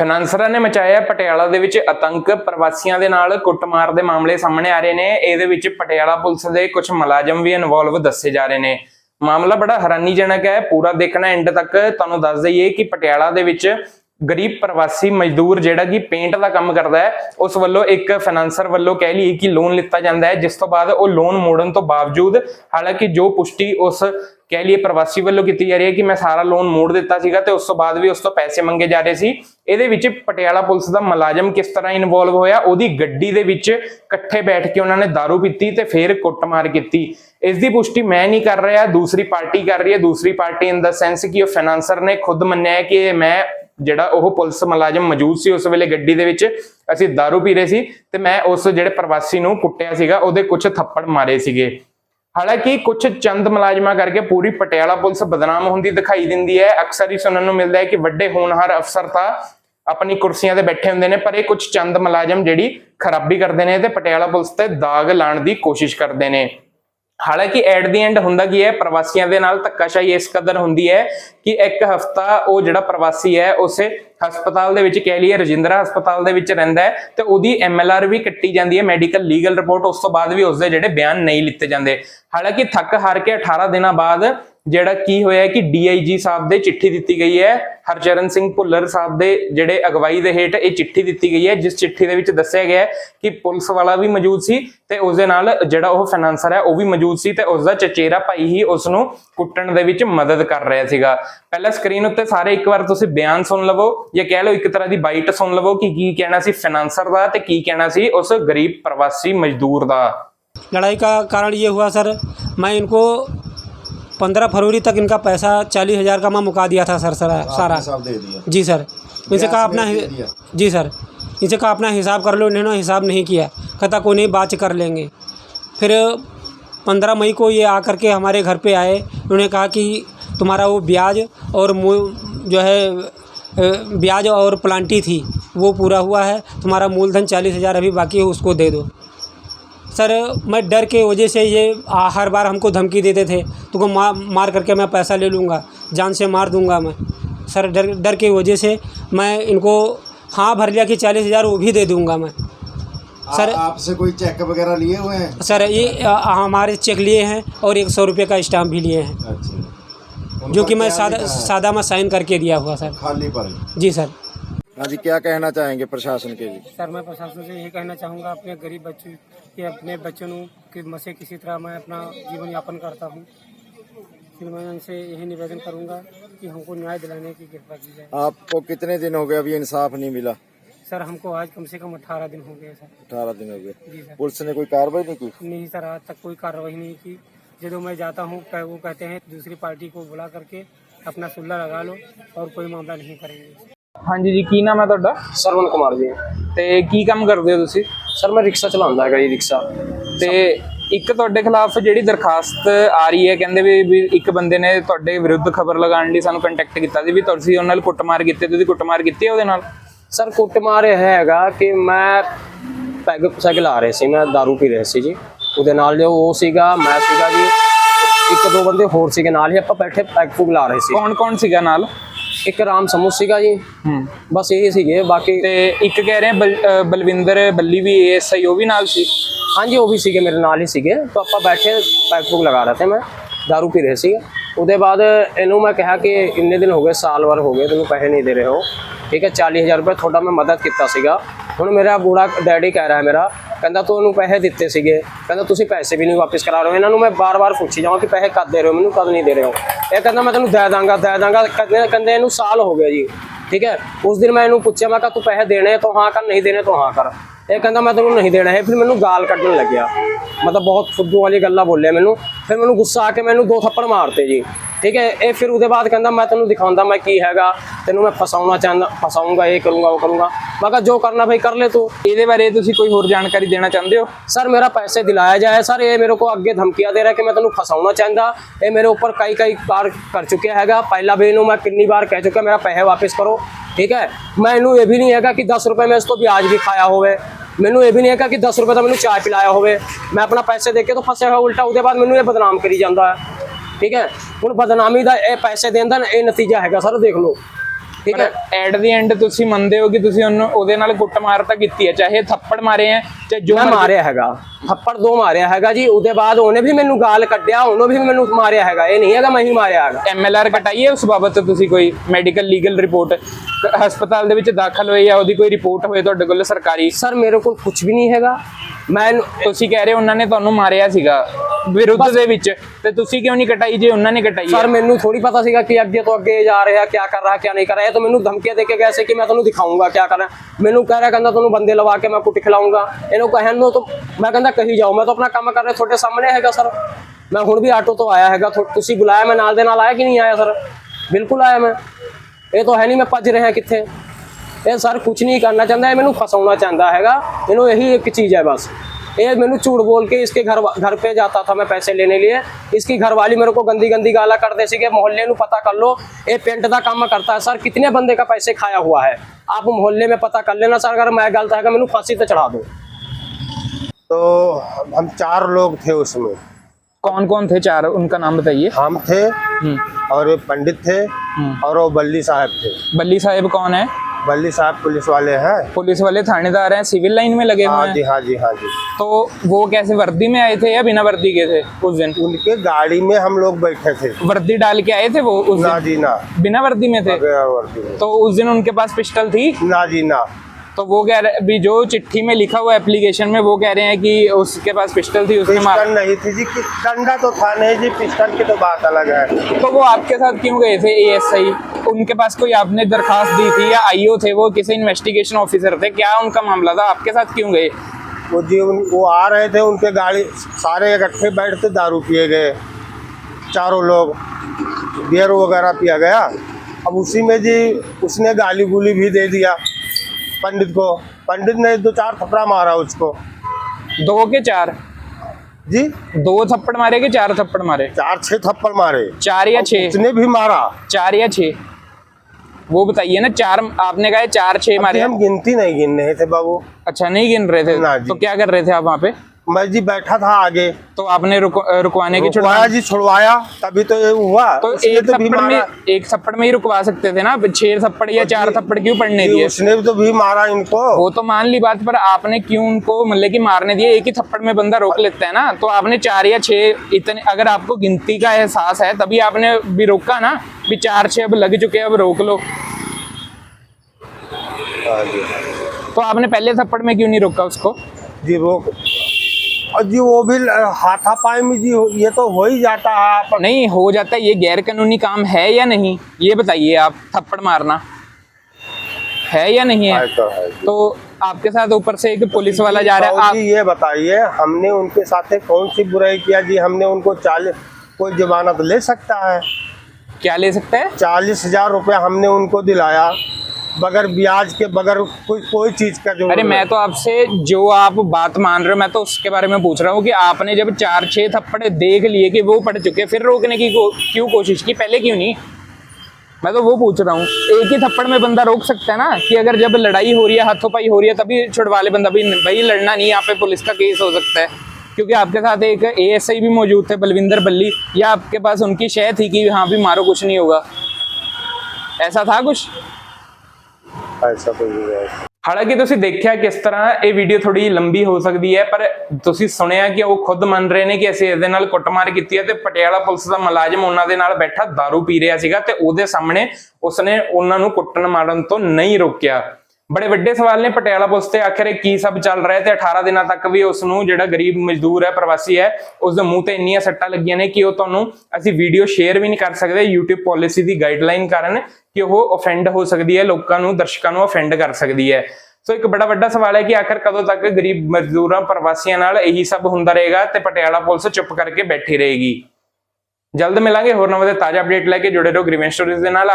ਫਾਈਨਾਂਸਰਾਂ ਨੇ ਮਚਾਇਆ ਪਟਿਆਲਾ ਦੇ ਵਿੱਚ ਆਤੰਕ ਪ੍ਰਵਾਸੀਆਂ ਦੇ ਨਾਲ ਕੁੱਟਮਾਰ ਦੇ ਮਾਮਲੇ ਸਾਹਮਣੇ ਆ ਰਹੇ ਨੇ। ਇਹਦੇ ਵਿੱਚ ਪਟਿਆਲਾ ਪੁਲਿਸ ਦੇ ਕੁਝ ਮੁਲਾਜ਼ਮ ਵੀ ਇਨਵੋਲਵ ਦੱਸੇ ਜਾ ਰਹੇ ਨੇ। ਮਾਮਲਾ ਬੜਾ ਹੈਰਾਨੀਜਨਕ ਹੈ। ਪੂਰਾ ਦੇਖਣਾ ਐਂਡ ਤੱਕ ਤੁਹਾਨੂੰ ਦੱਸ ਦਈਏ ਕਿ ਪਟਿਆਲਾ ਦੇ ਵਿੱਚ ਗਰੀਬ ਪ੍ਰਵਾਸੀ ਮਜ਼ਦੂਰ ਜਿਹੜਾ ਕਿ ਪੇਂਟ ਦਾ ਕੰਮ ਕਰਦਾ ਹੈ, ਉਸ ਵੱਲੋਂ ਇੱਕ ਫਾਈਨਾਂਸਰ ਵੱਲੋਂ ਕਹਿ ਲਈਏ ਕਿ ਲੋਨ ਲਿੱਤਾ ਜਾਂਦਾ ਹੈ। ਜਿਸ ਤੋਂ ਬਾਅਦ ਉਹ ਲੋਨ ਮੋੜਨ ਤੋਂ ਬਾਵਜੂਦ ਹਾਲਾਂਕਿ ਜੋ ਪੁਸ਼ਟੀ ਉਸ ਕਹਿ ਲਈਏ ਪ੍ਰਵਾਸੀ ਵੱਲੋਂ ਕੀਤੀ ਜਾ ਰਹੀ ਹੈ ਕਿ ਮੈਂ ਸਾਰਾ ਲੋਨ ਮੋੜ ਦਿੱਤਾ ਸੀਗਾ ਤੇ ਉਸ ਤੋਂ ਬਾਅਦ ਵੀ ਉਸ ਤੋਂ ਪੈਸੇ ਮੰਗੇ ਜਾ ਰਹੇ ਸੀ ਇਹਦੇ ਵਿੱਚ ਪਟਿਆਲਾ ਪੁਲਿਸ ਦਾ ਮੁਲਾਜ਼ਮ ਕਿਸ ਤਰ੍ਹਾਂ ਇਨਵੋਲਵ ਹੋਇਆ ਉਹਦੀ ਗੱਡੀ ਦੇ ਵਿੱਚ ਇਕੱਠੇ ਬੈਠ ਕੇ ਉਹਨਾਂ ਨੇ दारू ਪੀਤੀ ਤੇ ਫਿਰ ਕੁੱਟਮਾਰ ਕੀਤੀ ਇਸ ਦੀ ਪੁਸ਼ਟੀ ਮੈਂ ਨਹੀਂ ਕਰ ਰਿਹਾ ਦੂਸਰੀ ਪਾਰਟੀ ਕਰ ਰਹੀ ਹੈ ਦੂਸਰੀ ਪਾਰਟੀ ਇਨ ਦਾ ਸੈਂਸ ਕਿ ਉਹ ਫਾਈਨਾਂਸਰ ਨੇ ਖੁਦ ਮੰਨਿਆ ਹੈ ਕਿ ਮੈਂ ਜਿਹੜਾ ਉਹ ਪੁਲਿਸ ਮੁਲਾਜ਼ਮ ਮੌਜੂਦ ਸੀ ਉਸ ਵੇਲੇ ਗੱਡੀ ਦੇ ਵਿੱਚ ਅਸੀਂ दारू ਪੀ ਰਹੇ ਸੀ ਤੇ ਮੈਂ ਉਸ ਜਿਹੜੇ ਪ੍ਰਵਾਸੀ ਨੂੰ ਕੁੱਟਿਆ ਸੀਗਾ ਉਹਦੇ ਕੁਝ ਥੱਪੜ ਮਾਰੇ ਸੀਗੇ ਹਾਲਾਂਕਿ ਕੁਝ ਚੰਦ ਮੁਲਾਜ਼ਮਾਂ ਕਰਕੇ ਪੂਰੀ ਪਟਿਆਲਾ ਪੁਲਿਸ ਬਦਨਾਮ ਹੁੰਦੀ ਦਿਖਾਈ ਦਿੰਦੀ ਹੈ। ਅਕਸਰ ਹੀ ਸੁਣਨ ਨੂੰ ਮਿਲਦਾ ਹੈ ਕਿ ਵੱਡੇ ਹੋਣਹਾਰ ਅਫਸਰ ਤਾਂ ਆਪਣੀ ਕੁਰਸੀਆਂ ਤੇ ਬੈਠੇ ਹੁੰਦੇ ਨੇ, ਪਰ ਇਹ ਕੁਝ ਚੰਦ ਮੁਲਾਜ਼ਮ ਜਿਹੜੀ ਖਰਾਬੀ ਕਰਦੇ ਨੇ ਤੇ ਪਟਿਆਲਾ ਪੁਲਿਸ ਤੇ ਦਾਗ ਲਾਣ ਦੀ ਕੋਸ਼ਿਸ਼ ਕਰਦੇ ਨੇ। ਹਾਲਾਂਕਿ ਐਟ ਦੀ ਐਂਡ ਹੁੰਦਾ ਕੀ ਹੈ? ਪ੍ਰਵਾਸੀਆਂ ਦੇ ਨਾਲ ਧੱਕਾਸ਼ਾਹੀ ਇਸ ਕਦਰ ਹੁੰਦੀ ਹੈ ਕਿ ਇੱਕ ਹਫਤਾ ਉਹ ਜਿਹੜਾ ਪ੍ਰਵਾਸੀ ਹੈ, ਉਸੇ ਹਸਪਤਾਲ ਦੇ ਵਿੱਚ ਕਹਿ ਲਈਏ, ਰਜਿੰਦਰਾ ਹਸਪਤਾਲ ਦੇ ਵਿੱਚ ਰਹਿੰਦਾ ਹੈ ਤੇ ਉਹਦੀ ਐਮਐਲਆਰ ਵੀ ਕੱਟੀ ਜਾਂਦੀ ਹੈ ਮੈਡੀਕਲ ਲੀਗਲ ਰਿਪੋਰਟ ਉਸ ਤੋਂ ਬਾਅਦ ਵੀ ਉਸਦੇ ਜਿਹੜੇ ਬਿਆਨ ਨਹੀਂ ਲਿੱਤੇ ਜਾਂਦੇ। ਹਾਲਾਂਕਿ ਥੱਕ ਹਾਰ ਕੇ 18 ਦਿਨਾਂ ਬਾਅਦ ਜਿਹੜਾ ਕੀ ਹੋਇਆ ਹੈ ਕਿ ਡੀਆਈਜੀ ਸਾਹਿਬ ਦੇ ਚਿੱਠੀ ਦਿੱਤੀ ਗਈ ਹੈ ਹਰਚਰਨ ਸਿੰਘ ਭੁੱਲਰ ਸਾਹਿਬ ਦੇ ਜਿਹੜੇ ਅਗਵਾਈ ਦੇ ਹੇਠ ਇਹ ਚਿੱਠੀ ਦਿੱਤੀ ਗਈ ਹੈ ਜਿਸ ਚਿੱਠੀ ਦੇ ਵਿੱਚ ਦੱਸਿਆ ਗਿਆ ਹੈ ਕਿ ਪੁਲਿਸ ਵਾਲਾ ਵੀ ਮੌਜੂਦ ਸੀ ਤੇ ਉਸ ਦੇ ਨਾਲ ਜਿਹੜਾ ਉਹ ਫਾਈਨਾਂਸਰ ਹੈ ਉਹ ਵੀ ਮੌਜੂਦ ਸੀ ਤੇ ਉਸ ਦਾ ਚਚੇਰਾ ਭਾਈ ਹੀ ਉਸ ਨੂੰ ਕੁੱਟਣ ਦੇ ਵਿੱਚ ਮਦਦ ਕਰ ਰਿਹਾ ਸੀਗਾ ਪਹਿਲਾਂ ਸਕਰੀਨ ਉੱਤੇ ਸਾਰੇ ਇੱਕ ਵਾਰ ਤੁਸੀਂ ਬਿਆਨ ਸੁਣ ਲਵੋ ਜਾਂ ਕਹਿ ਲਓ ਇੱਕ ਤਰ੍ਹਾਂ ਦੀ ਬਾਈਟ ਸੁਣ ਲਵੋ ਕਿ ਕੀ ਕਹਿਣਾ ਸੀ ਫਾਈਨਾਂਸਰ ਦਾ ਤੇ ਕੀ ਕਹਿਣਾ ਸੀ ਉਸ ਗਰੀਬ ਪ੍ਰਵਾਸੀ ਮਜ਼ਦੂਰ ਦਾ लड़ाई का कारण ये हुआ सर मैं इनको पंद्रह फरवरी तक इनका पैसा चालीस हज़ार का मैं मुका दिया था सर सारा सारा। दे दिया। जी सर। इनसे कहा अपना। जी सर। इनसे कहा अपना हिसाब कर लो इन्होंने हिसाब नहीं किया। कहता कोई नहीं बात कर लेंगे। फिर पंद्रह मई को ये आकर के हमारे घर पे आए। उन्होंने कहा कि तुम्हारा वो ब्याज और जो है ब्याज और प्लांटी थी वो पूरा हुआ है। तुम्हारा मूलधन चालीस हज़ार अभी बाकी है उसको दे दो। सर मैं डर के वजह से ये आ, हर बार हमको धमकी देते थे तुमको मार मार करके मैं पैसा ले लूँगा जान से मार दूँगा मैं। सर डर डर की वजह से मैं इनको हाँ भर लिया कि चालीस हज़ार वो भी दे दूँगा मैं। सर सर- आपसे कोई चेक वगैरह लिए हुए हैं? सर ये आ, हमारे चेक लिए हैं और एक सौ रुपये का स्टाम्प भी लिए हैं अच्छा। जो कि मैं सादा सादा में साइन करके दिया हुआ सर। खाली पर जी सर। हाँ जी क्या कहना चाहेंगे प्रशासन के लिए? सर मैं प्रशासन से यही कहना चाहूँगा अपने गरीब बच्चों कि अपने बच्चों की मसे किसी तरह मैं अपना जीवन यापन करता हूँ। फिर मैं उनसे यही निवेदन करूँगा कि हमको न्याय दिलाने की कृपा की जाए। आपको कितने दिन हो गए अभी इंसाफ नहीं मिला? सर हमको आज कम से कम अठारह दिन हो गए सर। अठारह दिन हो गए। पुलिस ने कोई कार्रवाई नहीं की? नहीं सर आज तक कोई कार्रवाई नहीं की। जब मैं जाता हूँ वो कहते हैं दूसरी पार्टी को बुला करके अपना सुल्ला लगा लो और कोई मामला नहीं करेंगे। ਹਾਂਜੀ ਜੀ ਕੀ ਨਾਮ ਹੈ ਤੁਹਾਡਾ? ਸਰਵਨ ਕੁਮਾਰ ਜੀ। ਤੇ ਕੀ ਕੰਮ ਕਰਦੇ ਹੋ ਤੁਸੀਂ? ਸਰ ਮੈਂ ਰਿਕਸ਼ਾ ਚਲਾਉਂਦਾ ਹੈਗਾ ਜੀ ਰਿਕਸ਼ਾ। ਤੇ ਇੱਕ ਤੁਹਾਡੇ ਖਿਲਾਫ ਜਿਹੜੀ ਦਰਖਾਸਤ ਆ ਰਹੀ ਹੈ ਕਹਿੰਦੇ ਵੀ ਵੀ ਇੱਕ ਬੰਦੇ ਨੇ ਤੁਹਾਡੇ ਵਿਰੁੱਧ ਖਬਰ ਲਗਾਉਣ ਲਈ ਸਾਨੂੰ ਕੰਟੈਕਟ ਕੀਤਾ ਸੀ ਵੀ ਤੁਸੀਂ ਉਹਨਾਂ ਨਾਲ ਕੁੱਟਮਾਰ ਕੀਤੀ ਤੁਸੀਂ ਕੁੱਟਮਾਰ ਕੀਤੀ ਹੈ ਉਹਦੇ ਨਾਲ? ਸਰ ਕੁੱਟਮਾਰ ਇਹ ਹੈਗਾ ਕਿ ਮੈਂ ਪੈਗ ਪਸੈਗ ਲਾ ਰਹੇ ਸੀ ਮੈਂ दारू ਪੀ ਰਹੇ ਸੀ ਜੀ। ਉਹਦੇ ਨਾਲ ਜੋ ਉਹ ਸੀਗਾ ਮੈਂ ਸੀਗਾ ਜੀ ਇੱਕ ਦੋ ਬੰਦੇ ਹੋਰ ਸੀਗੇ ਨਾਲ ਹੀ ਆਪਾਂ ਬੈਠੇ ਪੈਗ ਪੁਗ ਲਾ ਰਹੇ ਸੀ। ਕੌਣ ਕੌਣ ਸੀਗਾ ਨਾਲ? ਇੱਕ ਰਾਮ ਸਮੂਹ ਸੀਗਾ ਜੀ। ਹੂੰ। ਬਸ ਇਹ ਸੀਗੇ ਬਾਕੀ ਤੇ ਇੱਕ ਕਹਿ ਰਹੇ ਬਲ- ਬਲਵਿੰਦਰ ਬੱਲੀ ਵੀ ਐਸਆਈ ਉਹ ਵੀ ਨਾਲ ਸੀ? ਹਾਂਜੀ ਉਹ ਵੀ ਸੀਗੇ ਮੇਰੇ ਨਾਲ ਹੀ ਸੀਗੇ। ਤਾਂ ਆਪਾਂ ਬੈਠੇ ਪੈਗ ਪੁਗ ਲਗਾ ਰਹੇ ਤੇ ਮੈਂ दारू ਪੀ ਰਹੇ ਸੀ ਉਹਦੇ ਬਾਅਦ ਇਹਨੂੰ ਮੈਂ ਕਿਹਾ ਕਿ ਇੰਨੇ ਦਿਨ ਹੋ ਗਏ ਸਾਲ ਭਰ ਹੋ ਗਏ ਤੈਨੂੰ ਪੈਸੇ ਨਹੀਂ ਦੇ ਰਹੇ ਹੋ ਠੀਕ ਹੈ 40000 ਰੁਪਏ ਤੁਹਾਡਾ ਮੈਂ ਮਦਦ ਕੀਤਾ ਸੀਗਾ। ਹੁਣ ਮੇਰਾ ਬੂੜਾ ਡੈਡੀ ਕਹਿ ਰਿਹਾ ਮੇਰਾ, ਕਹਿੰਦਾ ਤੂੰ ਉਹਨੂੰ ਪੈਸੇ ਦਿੱਤੇ ਸੀਗੇ। ਕਹਿੰਦਾ ਤੁਸੀਂ ਪੈਸੇ ਵੀ ਨਹੀਂ ਵਾਪਸ ਕਰਾ ਰਹੇ ਹੋ। ਇਹਨਾਂ ਨੂੰ ਮੈਂ ਬਾਰ-ਬਾਰ ਪੁੱਛੀ ਜਾਵਾਂ ਕਿ ਪੈਸੇ ਕਦ ਦੇ ਰਹੇ ਹੋ, ਮੈਨੂੰ ਕਦ ਨਹੀਂ ਦੇ ਰਹੇ ਹੋ ਇਹ ਕਹਿੰਦਾ ਮੈਂ ਤੈਨੂੰ ਦੇ ਦਾਂਗਾ ਦੇ ਦਾਂਗਾ। ਕਹਿੰਦੇ ਕਹਿੰਦੇ ਇਹਨੂੰ ਸਾਲ ਹੋ ਗਿਆ ਜੀ। ਠੀਕ ਹੈ, ਉਸ ਦਿਨ ਮੈਂ ਇਹਨੂੰ ਪੁੱਛਿਆ, ਮੈਂ ਕਿਹਾ ਤੂੰ ਪੈਸੇ ਦੇਣੇ ਤਾਂ ਹਾਂ ਕਰ, ਨਹੀਂ ਦੇਣੇ ਤਾਂ ਹਾਂ ਕਰ। ਇਹ ਕਹਿੰਦਾ ਮੈਂ ਤੈਨੂੰ ਨਹੀਂ ਦੇਣਾ ਹੈ ਫਿਰ ਮੈਨੂੰ ਗਾਲ ਕੱਢਣ ਲੱਗਿਆ। ਮਤਲਬ ਬਹੁਤ ਫੁੱਦੂ ਵਾਲੀ ਗੱਲਾਂ ਬੋਲਿਆ ਮੈਨੂੰ। ਫਿਰ ਮੈਨੂੰ ਗੁੱਸਾ ਆ ਕੇ ਮੈਨੂੰ ਦੋ ਥੱਪੜ ਮਾਰਤੇ ਜੀ। ਠੀਕ ਹੈ ਇਹ ਫਿਰ ਉਹਦੇ ਬਾਅਦ ਕਹਿੰਦਾ ਮੈਂ ਤੈਨੂੰ ਦਿਖਾਉਂਦਾ ਮੈਂ ਕੀ ਹੈਗਾ ਤੈਨੂੰ ਮੈਂ ਫਸਾਉਣਾ ਚਾਹੁੰਦਾ ਫਸਾਉਂਗਾ ਇਹ ਕਰੂੰਗਾ ਉਹ ਕਰੂੰਗਾ। ਮੈਂ ਕਿਹਾ ਜੋ ਕਰਨਾ ਭਾਈ ਕਰ ਲੈ ਤੂੰ। ਇਹਦੇ ਬਾਰੇ ਤੁਸੀਂ ਕੋਈ ਹੋਰ ਜਾਣਕਾਰੀ ਦੇਣਾ ਚਾਹੁੰਦੇ ਹੋ? ਸਰ ਮੇਰਾ ਪੈਸੇ ਦਿਲਾਇਆ ਜਾਏ। ਸਰ ਇਹ ਮੇਰੇ ਕੋ ਅੱਗੇ ਧਮਕੀਆਂ ਦੇ ਰਿਹਾ ਕਿ ਮੈਂ ਤੈਨੂੰ ਫਸਾਉਣਾ ਚਾਹੁੰਦਾ। ਇਹ ਮੇਰੇ ਉੱਪਰ ਕਈ ਕਈ ਕਾਰ ਕਰ ਚੁੱਕਿਆ ਹੈਗਾ। ਪਹਿਲਾ ਵੀ ਇਹਨੂੰ ਮੈਂ ਕਿੰਨੀ ਵਾਰ ਕਹਿ ਚੁੱਕਾ ਮੇਰਾ ਪੈਸੇ ਵਾਪਸ ਕਰੋ। ਠੀਕ ਹੈ ਮੈਂ ਇਹਨੂੰ ਇਹ ਵੀ ਨਹੀਂ ਹੈਗਾ ਕਿ 10 ਰੁਪਏ ਮੈਂ ਇਸ ਤੋਂ ਵਿਆਜ ਵੀ ਖਾਇਆ ਹੋਵੇ। ਮੈਨੂੰ ਇਹ ਵੀ ਨਹੀਂ ਹੈਗਾ ਕਿ 10 ਰੁਪਏ ਦਾ ਮੈਨੂੰ ਚਾਹ ਪਿਲਾਇਆ ਹੋਵੇ। ਮੈਂ ਆਪਣਾ ਪੈਸੇ ਦੇ ਕੇ ਤਾਂ ਫਸਿਆ ਹੋਇਆ ਉਲਟਾ ਉਹਦੇ ਬਾਅਦ ਮੈਨੂੰ ਇਹ ਬਦਨਾਮ ਕਰੀ ਜਾਂਦਾ ਹੈ। ਠੀਕ ਹੈ? ਹੁਣ ਬਦਨਾਮੀ ਦਾ ਇਹ ਪੈਸੇ ਦੇਣ ਦਾ ਇਹ ਨਤੀਜਾ ਹੈਗਾ ਸਰ ਦੇਖ ਲਓ। ਠੀਕ ਹੈ? ਐਟ ਦੀ ਐਂਡ ਤੁਸੀਂ ਮੰਨਦੇ ਹੋ ਕਿ ਤੁਸੀਂ ਉਹਨੂੰ ਉਹਦੇ ਨਾਲ ਕੁੱਟਮਾਰ ਤਾਂ ਕੀਤੀ ਹੈ ਚਾਹੇ ਥੱਪੜ ਮਾਰੇ ਹੈ ਚਾਹੇ ਜੋ ਮੈਂ ਮਰਜ਼ੀ- ਮਾਰਿਆ ਹੈਗਾ। ਥੱਪੜ ਦੋ ਮਾਰਿਆ ਹੈਗਾ ਜੀ ਉਹਦੇ ਬਾਅਦ ਉਹਨੇ ਵੀ ਮੈਨੂੰ ਗਾਲ ਕੱਢਿਆ ਉਹਨੇ ਵੀ ਮੈਨੂੰ ਮਾਰਿਆ ਹੈਗਾ। ਇਹ ਨਹੀਂ ਹੈਗਾ ਮੈਂ ਹੀ ਮਾਰਿਆ ਹੈਗਾ। ਐਮਐਲਆਰ ਕਟਾਈ ਹੈ ਉਸ ਬਾਬਤ ਤੁਸੀਂ ਕੋਈ ਮੈਡੀਕਲ ਲੀਗਲ ਰਿਪੋਰਟ ਹਸਪਤਾਲ ਦੇ ਵਿੱਚ ਦਾਖਲ ਹੋਏ ਜਾਂ ਉਹਦੀ ਕੋਈ ਰਿਪੋਰਟ ਹੋਏ ਤੁਹਾਡੇ ਕੋਲ ਸਰਕਾਰੀ? ਸਰ ਮੇਰੇ ਕੋਲ ਕੁਝ ਵੀ ਨਹੀਂ ਹੈਗਾ। ਮੈਂ ਤੁਸੀਂ ਕਹਿ ਰਹੇ ਹੋ ਉਹਨਾਂ ਨੇ ਤੁਹਾਨੂੰ ਮਾਰਿਆ ਸੀਗਾ। ਵਿਰੁੱਧ ਦੇ ਵਿੱਚ। ਤੇ ਤੁਸੀਂ ਕਿਉਂ ਨਹੀਂ ਕਟਾਈ ਜੇ ਉਹਨਾਂ ਨੇ ਕਟਾਈ ਸਰ ਮੈਨੂੰ ਥੋੜੀ ਪਤਾ ਸੀਗਾ ਕਿ ਅੱਗੇ ਤੋਂ ਅੱਗੇ ਜਾ ਰਿਹਾ ਕੀ ਕਰ ਰਿਹਾ ਕੀ ਨਹੀਂ ਕਰ ਰਿਹਾ। ਤਾਂ ਮੈਨੂੰ ਧਮਕੀਆਂ ਦੇ ਕੇ ਗਿਆ ਸੀ ਕਿ ਮੈਂ ਤੁਹਾਨੂੰ ਦਿਖਾਉਂਗਾ ਕੀ ਕਰਨਾ ਮੈਨੂੰ ਕਹਿ ਰਿਹਾ ਕਹਿੰਦਾ ਤੁਹਾਨੂੰ ਬੰਦੇ ਲਵਾ ਕੇ ਮੈਂ ਕੁੱਟ ਖਿਲਾਉਂਗਾ। ਇਹਨੂੰ ਕਹਿਣ ਨੂੰ ਤਾਂ ਮੈਂ ਕਹਿੰਦਾ ਕਹੀ ਜਾਓ। ਮੈਂ ਤਾਂ ਆਪਣਾ ਕੰਮ ਕਰ ਰਿਹਾ ਤੁਹਾਡੇ ਸਾਹਮਣੇ ਹੈਗਾ ਸਰ। ਮੈਂ ਹੁਣ ਵੀ ਆਟੋ ਤੋਂ ਆਇਆ ਹੈਗਾ। ਤੁਸੀਂ ਬੁਲਾਇਆ ਮੈਂ ਨਾਲ ਦੇ ਨਾਲ ਆਇਆ ਕਿ ਨਹੀਂ ਆਇਆ ਸਰ? ਬਿਲਕੁਲ ਆਇਆ ਮੈਂ। ਇਹ ਤਾਂ ਹੈ ਨਹੀਂ ਮੈਂ ਭੱਜ ਰਿਹਾ ਕਿੱਥੇ? ਇਹ ਸਰ ਕੁਝ ਨਹੀਂ ਕਰਨਾ ਚਾਹੁੰਦਾ ਇਹ ਮੈਨੂੰ ਫਸਾਉਣਾ ਚਾਹੁੰਦਾ ਹੈਗਾ। ਇਹਨੂੰ ਇਹੀ ਇੱਕ ਚੀਜ਼ ਹੈ ਬਸ। ये मैंने झूठ बोल के इसके घर घर पे जाता था मैं पैसे लेने लिए। इसकी घरवाली मेरे को गंदी गंदी गाला कर दे सी मोहल्ले ਨੂੰ पता कर लो। ये पेंट का काम करता है सर कितने बंदे का पैसे खाया हुआ है? आप मोहल्ले में पता कर लेना सर अगर मैं गलत है मैंने फांसी तो चढ़ा दो। तो हम चार लोग थे उसमें। कौन कौन थे चार? उनका नाम बताइए। हम थे और एक पंडित थे और वो बल्ली साहब थे। बल्ली साहब कौन है? बल्ली साहब पुलिस वाले हैं पुलिस वाले थानेदार हैं सिविल लाइन में लगे हाँ हुए जी हैं हाँ जी हाँ जी तो वो कैसे वर्दी में आए थे या बिना वर्दी के थे उस दिन उनके गाड़ी में हम लोग बैठे थे वर्दी डाल के आए थे वो उस ना दिन जी ना बिना वर्दी में थे बगैर वर्दी में। तो उस दिन उनके पास पिस्टल थी ना जी ना तो वो कह रहे अभी जो चिट्ठी में लिखा हुआ एप्लीकेशन में वो कह रहे हैं कि उसके पास पिस्टल थी उसने मार नहीं थी जी डंडा तो था नहीं जी पिस्टल की तो बात अलग है। तो वो आपके साथ क्यों गए थे एएसआई उनके पास कोई आपने दरखास्त दी थी या आईओ थे वो किसी इन्वेस्टिगेशन ऑफिसर थे? क्या उनका मामला था? आपके साथ क्यों गए? वो जी वो आ रहे थे उनके गाड़ी सारे इकट्ठे बैठते दारू पिए गए। चारों लोग बियर वगैरह पिया गया। अब उसी में जी उसने गाली गुली भी दे दिया। पंडित को पंडित ने दो चार थप्पड़ा मारा उसको। दो के चार? जी? दो थप्पड़ मारे के चार थप्पड़ मारे? चार छह थप्पड़ मारे। चार या छह? उसने भी मारा। चार या छह? वो बताइए ना चार आपने कहा चार छह मारे। हम गिनती नहीं गिन रहे थे बाबू। अच्छा नहीं गिन रहे थे। तो क्या कर रहे थे आप वहाँ पे? मैं जी बैठा था आगे। तो आपने रुक, रुकवाने की रुकवाया जी छुड़वाया तभी तो ये हुआ। तो एक तो थप्पड़ में एक थप्पड़ में ही रुकवा सकते थे ना? छह थप्पड़ या चार थप्पड़ क्यों पड़ने दिए? उसने भी तो भी मारा इनको। वो तो मान ली बात पर आपने क्यों उनको मतलब कि मारने दिए? एक ही थप्पड़ में बंदा रोक लेता है ना? तो आपने चार या छह इतने अगर आपको गिनती का एहसास है तभी आपने भी रोका ना? भी चार छह अब लग चुके अब रोक लो। हाँ तो आपने पहले थप्पड़ में क्यों नहीं रोका उसको? जी वो और जी वो भी हाथापाई में जी ये तो हो ही जाता है आप नहीं हो जाता है ये गैर कानूनी काम है या नहीं? ये बताइए आप थप्पड़ मारना। है या नहीं है? तो है तो आपके साथ ऊपर से एक पुलिस वाला जा रहा है आप ये बताइए हमने उनके साथ कौन सी बुराई किया जी? हमने उनको चालीस कोई जमानत ले सकता है? क्या ले सकते हैं? चालीस हज़ार रुपया हमने उनको दिलाया। बगैर ब्याज के बगैर कोई कोई चीज़ का जो अरे मैं तो आपसे जो आप बात मान रहे हो मैं तो उसके बारे में पूछ रहा हूँ कि आपने जब चार छह थप्पड़ देख लिए कि वो पड़ चुके फिर रोकने की को, क्यों कोशिश की? पहले क्यों नहीं? मैं तो वो पूछ रहा हूँ एक ही थप्पड़ में बंदा रोक सकता है ना कि अगर जब लड़ाई हो रही है हाथों-पाई हो रही है तभी छुड़वा ले बंदा भाई भाई लड़ना नहीं यहाँ पे पुलिस का केस हो सकता है। क्योंकि आपके साथ एक एएसआई भी मौजूद थे बलविंदर बल्ली या आपके पास उनकी शय थी कि हाँ भी मारो कुछ नहीं होगा। ऐसा था कुछ? ਐਸਾ ਕੋਈ ਨਹੀਂ ਹੈ ਹਾਲਾਂਕਿ ਤੁਸੀਂ ਦੇਖਿਆ ਕਿਸ ਤਰ੍ਹਾਂ ਇਹ ਵੀਡੀਓ ਥੋੜੀ ਲੰਬੀ ਹੋ ਸਕਦੀ ਹੈ ਪਰ ਤੁਸੀਂ ਸੁਣਿਆ ਕਿ ਉਹ ਖੁਦ ਮੰਨ ਰਹੇ ਨੇ ਕਿ ਅਸੀਂ ਇਹਦੇ ਨਾਲ ਕੁੱਟਮਾਰ ਕੀਤੀ ਹੈ ਤੇ ਪਟਿਆਲਾ ਪੁਲਿਸ ਦਾ ਮੁਲਾਜ਼ਮ ਉਹਨਾਂ ਦੇ ਨਾਲ ਬੈਠਾ दारू ਪੀ ਰਿਹਾ ਸੀਗਾ ਤੇ ਉਹਦੇ ਸਾਹਮਣੇ ਉਸਨੇ ਉਹਨਾਂ ਨੂੰ ਕੁੱਟਣ ਮਾਰਨ ਤੋਂ ਨਹੀਂ ਰੋਕਿਆ ਬੜੇ ਵੱਡੇ ਸਵਾਲ ਨੇ। ਪਟਿਆਲਾ ਪੁਲਿਸ ਤੇ ਆਖਿਰ ਇਹ ਕੀ ਸਭ ਚੱਲ ਰਿਹਾ ਹੈ ਤੇ 18 ਦਿਨਾਂ ਤੱਕ ਵੀ ਉਸ ਨੂੰ ਜਿਹੜਾ ਗਰੀਬ ਮਜ਼ਦੂਰ ਹੈ, ਪ੍ਰਵਾਸੀ ਹੈ ਉਸ ਦੇ ਮੂੰਹ ਤੇ ਇੰਨੀਆਂ ਸੱਟਾਂ ਲੱਗੀਆਂ ਨੇ ਕਿ ਉਹ ਤੁਹਾਨੂੰ ਅਸੀਂ ਵੀਡੀਓ ਸ਼ੇਅਰ ਵੀ ਨਹੀਂ ਕਰ ਸਕਦੇ। YouTube ਪਾਲਿਸੀ ਦੀ ਗਾਈਡਲਾਈਨ ਕਾਰਨ ਕਿ ਉਹ ਅਫੈਂਡ ਹੋ ਸਕਦੀ ਹੈ, ਲੋਕਾਂ ਨੂੰ, ਦਰਸ਼ਕਾਂ ਨੂੰ ਅਫੈਂਡ ਕਰ ਸਕਦੀ ਹੈ। ਸੋ ਇੱਕ ਬੜਾ ਵੱਡਾ ਸਵਾਲ ਹੈ ਕਿ ਆਖਰ ਕਦੋਂ ਤੱਕ ਗਰੀਬ ਮਜ਼ਦੂਰਾਂ, ਪ੍ਰਵਾਸੀਆਂ ਨਾਲ ਇਹੀ ਸਭ ਹੁੰਦਾ ਰਹੇਗਾ ਤੇ ਪਟਿਆਲਾ ਪੁਲਿਸ ਚੁੱਪ ਕਰਕੇ ਬੈਠੀ ਰਹੇਗੀ? ਜਲਦ ਮਿਲਾਂਗੇ, ਹੋਰ ਨਵੇਂ ਤੇ ਤਾਜ਼ਾ ਅਪਡੇਟ ਲੈ ਕੇ ਜੁੜੇ ਰਹੋ ਗ੍ਰੀਵੈਂਸ ਸਟੋਰੀਜ਼ ਦੇ ਨਾਲ।